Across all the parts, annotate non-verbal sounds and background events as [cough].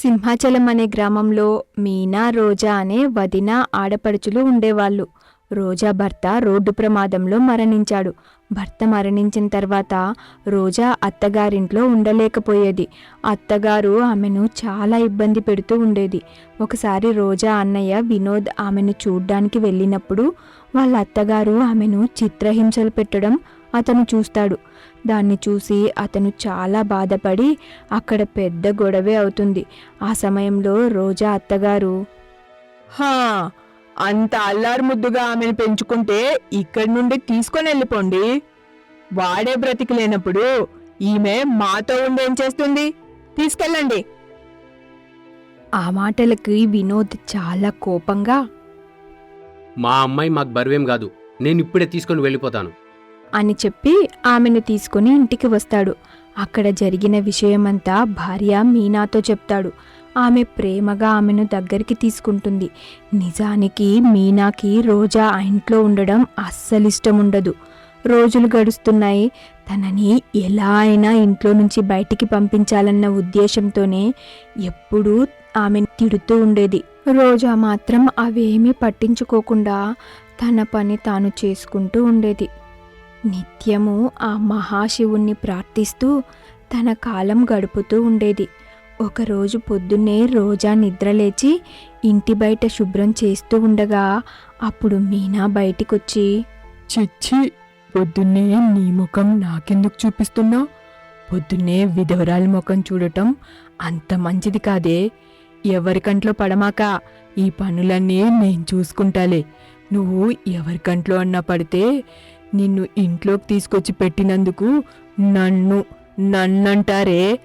సింహాచలం అనే గ్రామంలో మీనా రోజా అనే వదిన ఆడపడుచులు ఉండేవాళ్ళు. రోజా భర్త రోడ్డు ప్రమాదంలో మరణించాడు. భర్త మరణించిన తర్వాత రోజా అత్తగారింట్లో ఉండలేకపోయేది. అత్తగారు ఆమెను చాలా ఇబ్బంది పెడుతూ ఉండేది. ఒకసారి రోజా అన్నయ్య వినోద్ ఆమెను చూడ్డానికి వెళ్ళినప్పుడు వాళ్ళ అత్తగారు ఆమెను చిత్రహింసలు పెట్టడం అతను చూస్తాడు. దాన్ని చూసి అతను చాలా బాధపడి అక్కడ పెద్ద గొడవే అవుతుంది. ఆ సమయంలో రోజా అత్తగారు హా అంత అల్లారు ముద్దుగా ఆమెను పెంచుకుంటే ఇక్కడి నుండి తీసుకొని వెళ్ళిపోండి. వాడే బ్రతికిలేనప్పుడు ఈమె మాతో ఉండి ఏం చేస్తుంది? తీసుకెళ్ళండి. ఆ మాటలకి వినోద్ చాలా కోపంగా మా అమ్మాయి మాకు బరువేం కాదు. నేను ఇప్పుడే తీసుకొని వెళ్ళిపోతాను. అని చెప్పి ఆమెను తీసుకుని ఇంటికి వస్తాడు. అక్కడ జరిగిన విషయమంతా భార్య మీనాతో చెప్తాడు. ఆమె ప్రేమగా ఆమెను దగ్గరికి తీసుకుంటుంది. నిజానికి మీనాకి రోజా ఆ ఇంట్లో ఉండడం అస్సలు ఇష్టం ఉండదు రోజులు గడుస్తున్నాయి. తనని ఎలా అయినా ఇంట్లో నుంచి బయటికి పంపించాలన్న ఉద్దేశంతోనే ఎప్పుడూ ఆమెను తిడుతూ ఉండేది. రోజా మాత్రం అవేమీ పట్టించుకోకుండా తన పని తాను చేసుకుంటూ ఉండేది. నిత్యము ఆ మహాశివుణ్ణి ప్రార్థిస్తూ తన కాలం గడుపుతూ ఉండేది. ఒకరోజు పొద్దున్నే రోజా నిద్రలేచి ఇంటి బయట శుభ్రం చేస్తూ ఉండగా అప్పుడు మీనా బయటికొచ్చి చిచ్చి పొద్దున్నే నీ ముఖం నాకెందుకు చూపిస్తున్నావు పొద్దున్నే విధవరాలి ముఖం చూడటం అంత మంచిది కాదే. ఎవరికంట్లో పడమాక ఈ పనులన్నీ నేను చూసుకుంటాలే. నువ్వు ఎవరికంట్లో అన్నా పడితే నిన్ను ఇంట్లోకి తీసుకొచ్చి పెట్టినందుకు నన్ను నన్నంటారే.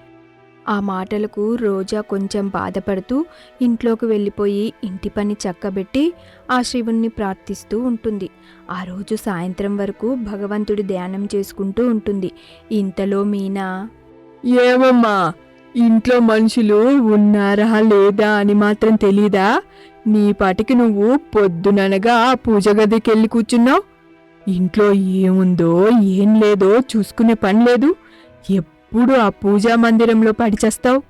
ఆ మాటలకు రోజా కొంచెం బాధపడుతూ ఇంట్లోకి వెళ్ళిపోయి ఇంటి పని చక్కబెట్టి ఆ శివుణ్ణి ప్రార్థిస్తూ ఉంటుంది. ఆ రోజు సాయంత్రం వరకు భగవంతుడి ధ్యానం చేసుకుంటూ ఉంటుంది. ఇంతలో మీనా ఏమమ్మా ఇంట్లో మనుషులు ఉన్నారా లేదా అని మాత్రం తెలీదా? నీ పాటికి నువ్వు పొద్దుననగా ఆ పూజ గదికి వెళ్ళి కూర్చున్నావు. ఇంట్లో ఏముందో ఏం లేదో చూసుకునే పని లేదు. ఎప్పుడు ఆ పూజా మందిరంలో పడిచేస్తావు?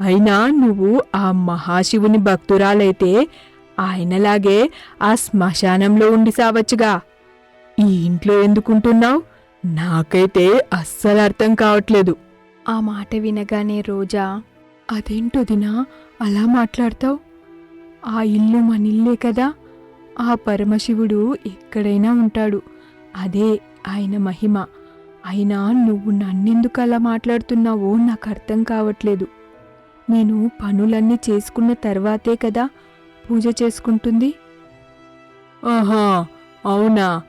అయినా నువ్వు ఆ మహాశివుని భక్తురాలైతే ఆయనలాగే ఆ శ్మశానంలో ఉండి సావచ్చుగా. ఈ ఇంట్లో ఎందుకుంటున్నావు? నాకైతే అస్సలు అర్థం కావట్లేదు. ఆ మాట వినగానే రోజా అదేంటో దినా అలా మాట్లాడతావు? ఆ ఇల్లు మన ఇల్లే కదా. ఆ పరమశివుడు ఎక్కడైనా ఉంటాడు. అదే ఆయన మహిమ. అయినా నువ్వు నన్నెందుకు అలా మాట్లాడుతున్నావో నాకు అర్థం కావట్లేదు. నేను పనులన్నీ చేసుకున్న తర్వాతే కదా పూజ చేసుకుంటుంది? ఆహా అవునా?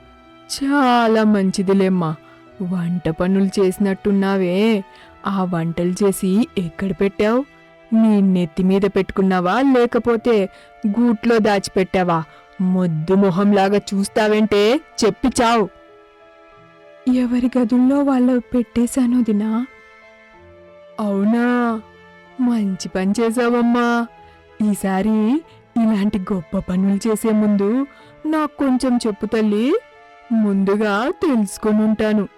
చాలా మంచిదిలేమ్మా. వంట పనులు చేసినట్టున్నావే. ఆ వంటలు చేసి ఎక్కడ పెట్టావు? నీ నెత్తి మీద పెట్టుకున్నావా? లేకపోతే గూట్లో దాచిపెట్టావా? ముద్దు మొహంలాగా చూస్తావేంటే చెప్పి చావు. ఎవరి గదుల్లో వాళ్ళు పెట్టేశాను దినా? అవునా? మంచి పని చేసావమ్మా ఈసారి ఇలాంటి గొప్ప పనులు చేసే ముందు నాకు కొంచెం చెప్పు తల్లి. ముందుగా తెలుసుకొని ఉంటాను.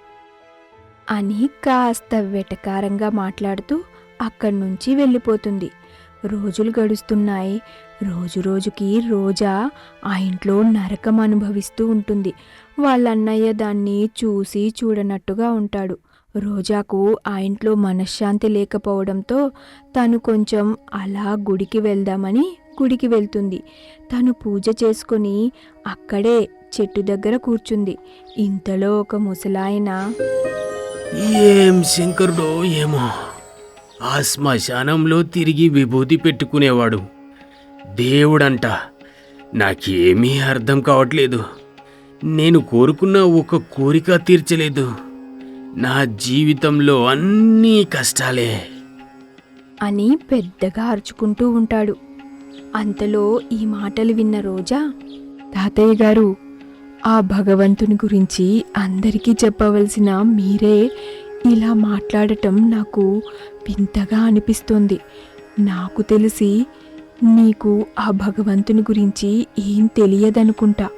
అని కాస్త వెటకారంగా మాట్లాడుతూ అక్కడి నుంచి వెళ్ళిపోతుంది. రోజులు గడుస్తున్నాయి. రోజు రోజుకి రోజా ఆ ఇంట్లో నరకం అనుభవిస్తూ ఉంటుంది. వాళ్ళ అన్నయ్య దాన్ని చూసి చూడనట్టుగా ఉంటాడు. రోజాకు ఆ ఇంట్లో మనశ్శాంతి లేకపోవడంతో తను కొంచెం అలా గుడికి వెళ్దామని గుడికి వెళ్తుంది. తను పూజ చేసుకొని అక్కడే చెట్టు దగ్గర కూర్చుంది. ఇంతలో ఒక ముసలాయన ఏం శంకరుడో ఏమో. ఆ శ్మశానంలో తిరిగి విభూతి పెట్టుకునేవాడు. దేవుడంట నాకేమీ అర్థం కావట్లేదు. నేను కోరుకున్న ఒక కోరిక తీర్చలేదు. నా జీవితంలో అన్నీ కష్టాలే. అని పెద్దగా అరుచుకుంటూ ఉంటాడు. అంతలో ఈ మాటలు విన్న రోజా తాతయ్య గారు ఆ భగవంతుని గురించి అందరికీ చెప్పవలసిన మీరే ఇలా మాట్లాడటం నాకు వింతగా అనిపిస్తుంది. నాకు తెలిసి నీకు ఆ భగవంతుని గురించి ఏం తెలియదనుకుంటా.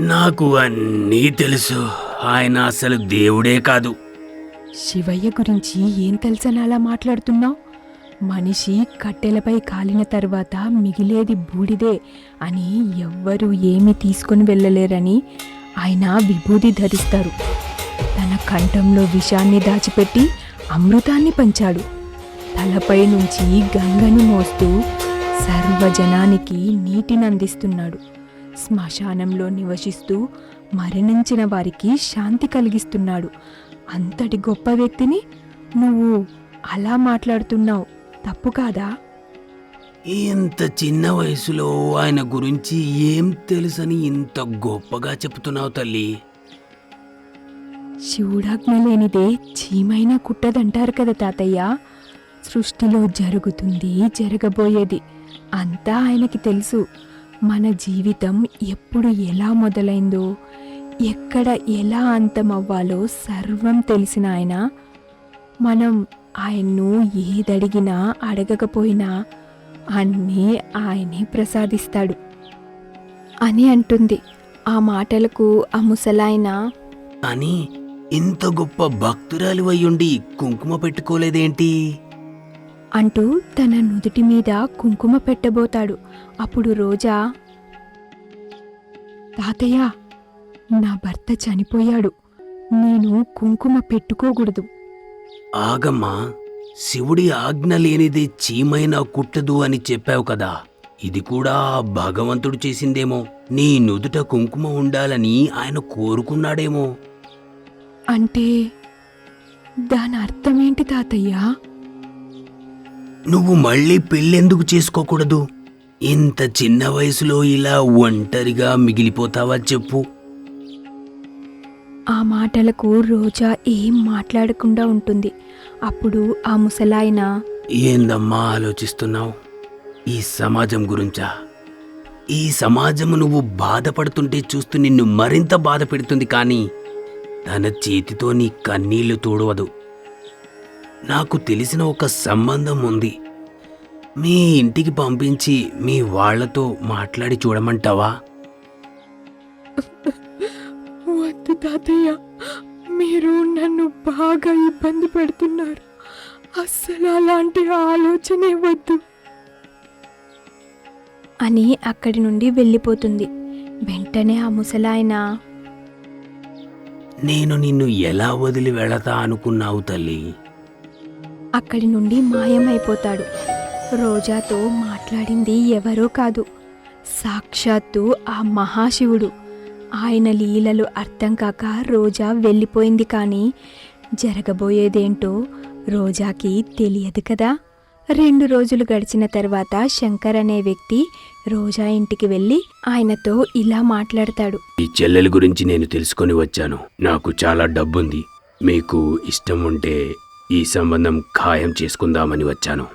నాకు అన్నీ తెలుసు. ఆయన అసలు దేవుడే కాదు. శివయ్య గురించి ఏం తెలుసని అలా మాట్లాడుతున్నావు? మనిషి కట్టెలపై కాలిన తర్వాత మిగిలేది బూడిదే అని ఎవ్వరూ ఏమీ తీసుకుని వెళ్ళలేరని ఆయన విభూది ధరిస్తారు. తన కంఠంలో విషాన్ని దాచిపెట్టి అమృతాన్ని పంచాడు. తలపై నుంచి గంగను మోస్తూ సర్వజనానికి నీటిని అందిస్తున్నాడు. శ్మశానంలో నివసిస్తూ మరణించిన వారికి శాంతి కలిగిస్తున్నాడు. అంతటి గొప్ప వ్యక్తిని నువ్వు అలా మాట్లాడుతున్నావు తప్పు కాదా? ఇంత చిన్న వయసులో ఆయన గురించి ఏం తెలుసని ఇంత గొప్పగా చెప్తున్నావు తల్లి? శివుడాజ్ఞ లేనిదే చీమైనా కుట్టదంటారు కదా తాతయ్య. సృష్టిలో జరుగుతుంది జరగబోయేది. అంతా ఆయనకి తెలుసు. మన జీవితం ఎప్పుడు ఎలా మొదలైందో ఎక్కడ ఎలా అంతమవ్వాలో సర్వం తెలిసిన ఆయన. మనం ఆయన్ను ఏదడిగినా అడగకపోయినా అన్నీ ఆయనే ప్రసాదిస్తాడు అని అంటుంది. ఆ మాటలకు ఆ ముసలాయన అని ఇంత గొప్ప భక్తురాలు అయ్యుండి కుంకుమ పెట్టుకోలేదేంటి? అంటూ తన నుదుటి మీద కుంకుమ పెట్టబోతాడు. అప్పుడు రోజా తాతయ్య నా భర్త చనిపోయాడు. నేను కుంకుమ పెట్టుకోకూడదు. ఆగమ్మా శివుడి ఆజ్ఞ లేనిది చీమైనా కుట్టదు అని చెప్పావు కదా. ఇది కూడా భగవంతుడు చేసిందేమో. నీ నుదుట కుంకుమ ఉండాలని ఆయన కోరుకున్నాడేమో. అంటే దాని అర్థమేంటి తాతయ్య? నువ్వు మళ్ళీ పెళ్ళెందుకు చేసుకోకూడదు? ఇంత చిన్న వయసులో ఇలా ఒంటరిగా మిగిలిపోతావా చెప్పు. ఆ మాటలకు రోజా ఏం మాట్లాడకుండా ఉంటుంది. అప్పుడు ఆ ముసలాయన ఏందమ్మా ఆలోచిస్తున్నావు? ఈ సమాజం గురించా? ఈ సమాజం నువ్వు బాధపడుతుంటే చూస్తూ నిన్ను మరింత బాధ పెడుతుంది కానీ తన చేతితో నీ కన్నీళ్ళు తోడవదు. నాకు తెలిసిన ఒక సంబంధం ఉంది. మీ ఇంటికి పంపించి మీ వాళ్ళతో మాట్లాడి చూడమంటావా? వద్దు తాతయ్య. మీరు నన్ను బాగా ఇబ్బంది పెడుతున్నారు. అస్సలు అలాంటి ఆలోచనే వద్దు. అని అక్కడి నుండి వెళ్ళిపోతుంది. వెంటనే ఆ ముసలాయన నేను నిన్ను ఎలా వదిలి వెళతా అనుకున్నావు తల్లి? అక్కడి నుండి మాయమైపోతాడు. రోజాతో మాట్లాడింది ఎవరో కాదు. సాక్షాత్తు ఆ మహాశివుడు. ఆయన లీలలు అర్థం కాక రోజా వెళ్ళిపోయింది కానీ జరగబోయేదేంటో రోజాకి తెలియదు కదా. రెండు రోజులు గడిచిన తర్వాత శంకర్ అనే వ్యక్తి రోజా ఇంటికి వెళ్ళి ఆయనతో ఇలా మాట్లాడతాడు. ఈ చెల్లెల గురించి నేను తెలుసుకొని వచ్చాను. నాకు చాలా డబ్బుంది. మీకు ఇష్టం ఉంటే ఈ సంబంధం ఖాయం చేసుకుందామని వచ్చాను.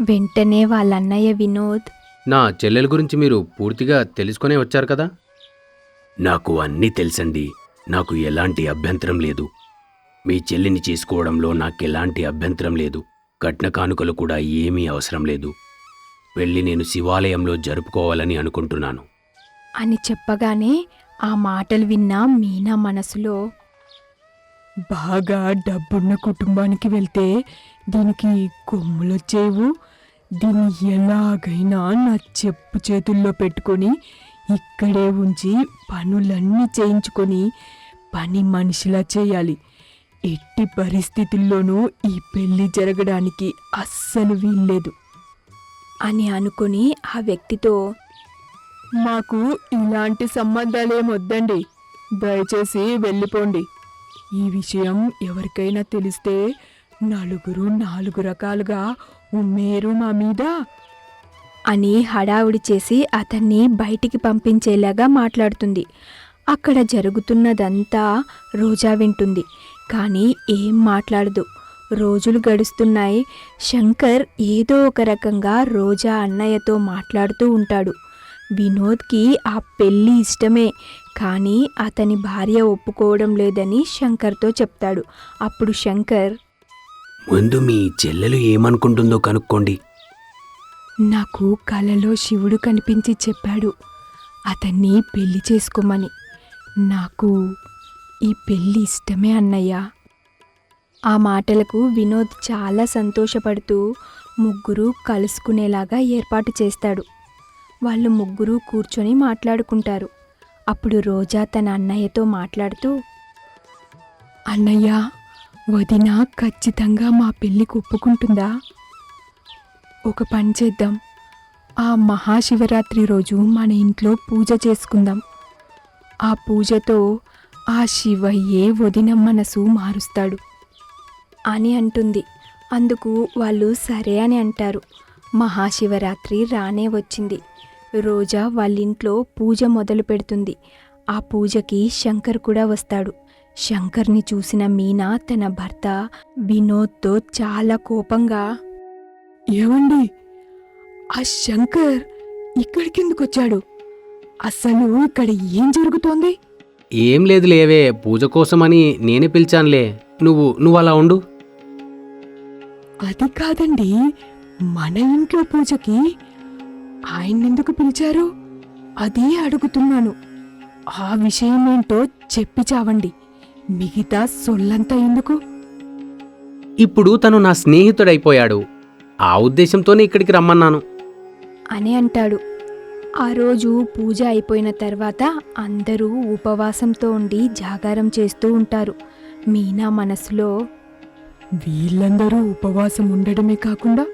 వెంటనే వాళ్ళ అన్నయ్య వినోద్ నా చెల్లెల గురించి మీరు పూర్తిగా తెలుసుకునే వచ్చారు కదా? నాకు అన్నీ తెలుసండి. నాకు ఎలాంటి అభ్యంతరం లేదు. మీ చెల్లిని చేసుకోవడంలో నాకెలాంటి అభ్యంతరం లేదు. కట్న కానుకలు కూడా ఏమీ అవసరం లేదు. వెళ్ళి నేను శివాలయంలో జరుపుకోవాలని అనుకుంటున్నాను. అని చెప్పగానే ఆ మాటలు విన్న మీనా మనసులో బాగా డబ్బున్న కుటుంబానికి వెళ్తే దీనికి కొమ్ములొచ్చేవు. దీన్ని ఎలాగైనా నా చెప్పు చేతుల్లో పెట్టుకొని ఇక్కడే ఉంచి పనులన్నీ చేయించుకొని పని మనిషిలా చేయాలి. ఎట్టి పరిస్థితుల్లోనూ ఈ పెళ్ళి జరగడానికి అస్సలు వీల్లేదు. అని అనుకుని ఆ వ్యక్తితో మాకు ఇలాంటి సంబంధాలేమొద్దండి. దయచేసి వెళ్ళిపోండి. ఈ విషయం ఎవరికైనా తెలిస్తే నలుగురు నాలుగు రకాలుగా ఉమ్మేరు మా మీద. అని హడావుడి చేసి అతన్ని బయటికి పంపించేలాగా మాట్లాడుతుంది. అక్కడ జరుగుతున్నదంతా రోజా వింటుంది. కానీ ఏం మాట్లాడదు. రోజులు గడుస్తున్నాయి. శంకర్ ఏదో ఒక రకంగా రోజా అన్నయ్యతో మాట్లాడుతూ ఉంటాడు. వినోద్కి ఆ పెళ్ళి ఇష్టమే. కానీ అతని భార్య ఒప్పుకోవడం లేదని శంకర్తో చెప్తాడు. అప్పుడు శంకర్ ముందు మీ చెల్లెలు ఏమనుకుంటుందో కనుక్కోండి. నాకు కలలో శివుడు కనిపించి చెప్పాడు. అతన్ని పెళ్ళి చేసుకోమని. నాకు ఈ పెళ్ళి ఇష్టమే అన్నయ్య. ఆ మాటలకు వినోద్ చాలా సంతోషపడుతూ ముగ్గురు కలుసుకునేలాగా ఏర్పాటు చేస్తాడు. వాళ్ళు ముగ్గురు కూర్చొని మాట్లాడుకుంటారు. అప్పుడు రోజా తన అన్నయ్యతో మాట్లాడుతూ అన్నయ్య వదిన ఖచ్చితంగా మా పెళ్ళికి ఒప్పుకుంటుందా? ఒక పని చేద్దాం. ఆ మహాశివరాత్రి రోజు మన ఇంట్లో పూజ చేసుకుందాం. ఆ పూజతో ఆ శివయ్యే వదిన మనసు మారుస్తాడు అని అంటుంది. అందుకు వాళ్ళు సరే అని అంటారు. మహాశివరాత్రి రానే వచ్చింది. రోజా వాళ్ళింట్లో పూజ మొదలు పెడుతుంది. ఆ పూజకి శంకర్ కూడా వస్తాడు. శంకర్ని చూసిన మీనా తన భర్త వినోద్తో చాలా కోపంగా ఏమండి? ఆ శంకర్ ఇక్కడికెందుకు వచ్చాడు అసలు ఇక్కడ ఏం జరుగుతోంది? ఏం లేదు లేవే పూజ కోసమని నేనే పిలిచానులే. నువ్వు నువ్వు అలా ఉండు. అది కాదండి మన ఇంట్లో పూజకి ఆయన్నెందుకు పిలిచారు? అదే అడుగుతున్నాను. ఆ విషయం ఏంటో చెప్పి చావండి. మిగతా సొల్లంతా ఎందుకు? ఇప్పుడు తను నా స్నేహితుడైపోయాడు. ఆ ఉద్దేశంతోనే ఇక్కడికి రమ్మన్నాను. అని అంటాడు. ఆ రోజు పూజ అయిపోయిన తర్వాత అందరూ ఉపవాసంతో ఉండి జాగారం చేస్తూ ఉంటారు. మీనా మనసులో వీళ్ళందరూ ఉపవాసం ఉండడమే కాకుండా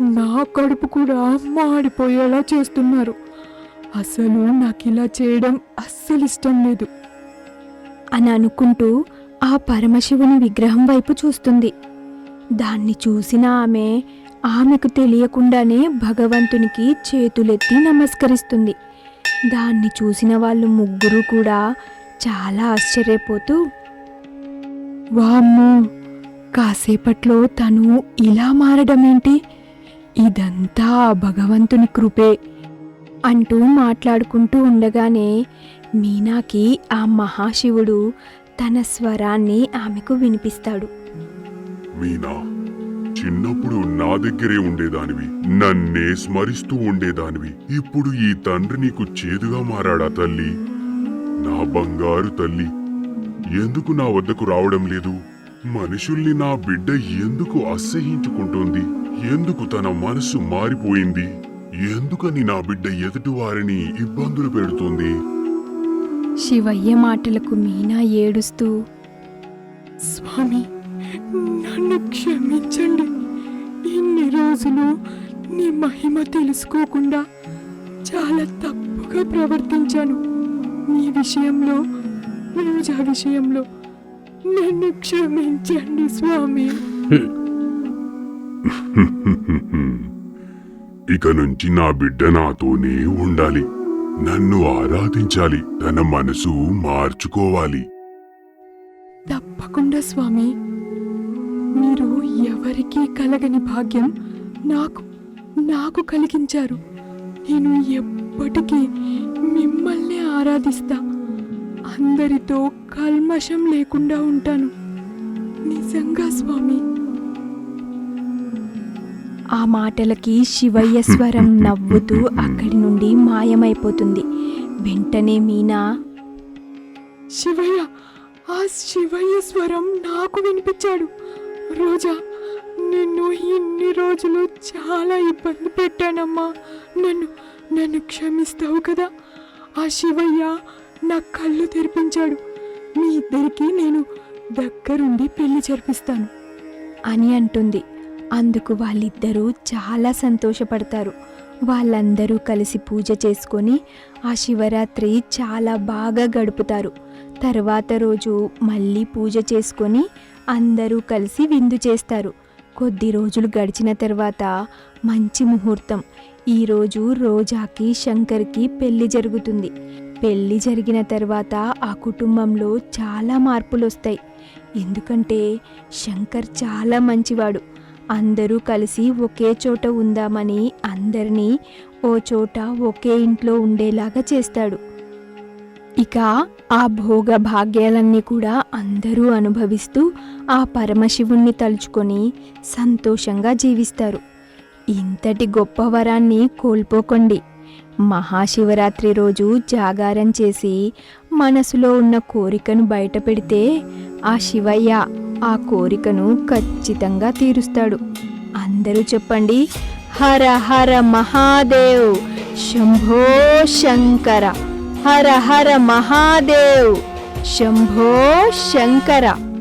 నా కడుపు కూడా మాడిపోయేలా చేస్తున్నారు. అసలు నాకు ఇలా చేయడం అస్సలు ఇష్టం లేదు. అని అనుకుంటూ ఆ పరమశివుని విగ్రహం వైపు చూస్తుంది. దాన్ని చూసిన ఆమె ఆమెకు తెలియకుండానే భగవంతునికి చేతులెత్తి నమస్కరిస్తుంది. దాన్ని చూసిన వాళ్ళు ముగ్గురు కూడా చాలా ఆశ్చర్యపోతూ వామ్మో కాసేపట్లో తను ఇలా మారడమేంటి? ఇదంతా భగవంతుని కృపే అంటూ మాట్లాడుకుంటూ ఉండగానే మీనాకి ఆ మహాశివుడు తన స్వరాన్ని ఆమెకు వినిపిస్తాడు. మీనా చిన్నప్పుడు నా దగ్గరే ఉండేదానివి. నన్నే స్మరిస్తూ ఉండేదానివి. ఇప్పుడు ఈ తండ్రి నీకు చేదుగా మారాడా తల్లి? నా బంగారు తల్లి. ఎందుకు నా వద్దకు రావడం లేదు? మనుషుల్ని నా బిడ్డ ఎందుకు అసహించుకుంటోంది? ఎందుకు తన మనసు మారిపోయింది? ఎందుకని నా బిడ్డ ఎదుటివారిని ఇబ్బందులు పెడుతుంది? శివయ్య మాటలకు మీనా ఏడుస్తూ స్వామి నన్ను క్షమించండి. ఇన్ని రోజులు నీ మహిమ తెలుసుకోకుండా చాలా తప్పుగా ప్రవర్తించాను. నీ విషయంలో పూజా విషయంలో నన్ను క్షమించండి స్వామి. [laughs] ఇక నుంచి నా బిడ్డ నాతోనే ఉండాలి. నన్ను ఆరాధించాలి. తన మనసు మార్చుకోవాలి. తప్పకుండా స్వామి. మీరు ఎవరికీ కలగని భాగ్యం నాకు నాకు కలిగించారు. నేను ఎప్పటికీ మిమ్మల్ని ఆరాధిస్తా. అందరితో కల్మషం లేకుండా ఉంటాను. నిజంగా స్వామి. ఆ మాటలకి శివయ్య స్వరం [laughs] నవ్వుతూ అక్కడి నుండి మాయమైపోతుంది. వెంటనే మీనా. శివయ్య ఆ శివయ్య స్వరం నాకు వినిపించాడు. రోజా నిన్ను ఇన్ని రోజులు చాలా ఇబ్బంది పెట్టానమ్మా. నన్ను నన్ను క్షమిస్తావు కదా. ఆ శివయ్య నా కళ్ళు తెరిపించాడు. మీ ఇద్దరికి నేను దగ్గరుండి పెళ్ళి జరిపిస్తాను. అని అంటుంది. అందుకు వాళ్ళిద్దరూ చాలా సంతోషపడతారు. వాళ్ళందరూ కలిసి పూజ చేసుకొని ఆ శివరాత్రి చాలా బాగా గడుపుతారు. తర్వాత రోజు మళ్ళీ పూజ చేసుకొని అందరూ కలిసి విందు చేస్తారు. కొద్ది రోజులు గడిచిన తర్వాత మంచి ముహూర్తం. ఈరోజు రోజాకి శంకర్కి పెళ్ళి జరుగుతుంది. పెళ్ళి జరిగిన తర్వాత ఆ కుటుంబంలో చాలా మార్పులు వస్తాయి ఎందుకంటే శంకర్ చాలా మంచివాడు. అందరూ కలిసి ఒకే చోట ఉందామని అందరినీ ఓ చోట ఒకే ఇంట్లో ఉండేలాగా చేస్తాడు. ఇక ఆ భోగ భాగ్యాలన్నీ కూడా అందరూ అనుభవిస్తూ ఆ పరమశివుణ్ణి తలుచుకొని సంతోషంగా జీవిస్తారు. ఇంతటి గొప్ప వరాన్ని కోల్పోకండి. మహాశివరాత్రి రోజు జాగారం చేసి మనసులో ఉన్న కోరికను బయట పెడితే ఆ శివయ్య ఆ కోరికను ఖచ్చితంగా తీరుస్తాడు. అందరూ చెప్పండి హర హర మహాదేవ్ శంభో శంకర. హర హర మహాదేవ్ శంభో శంకర.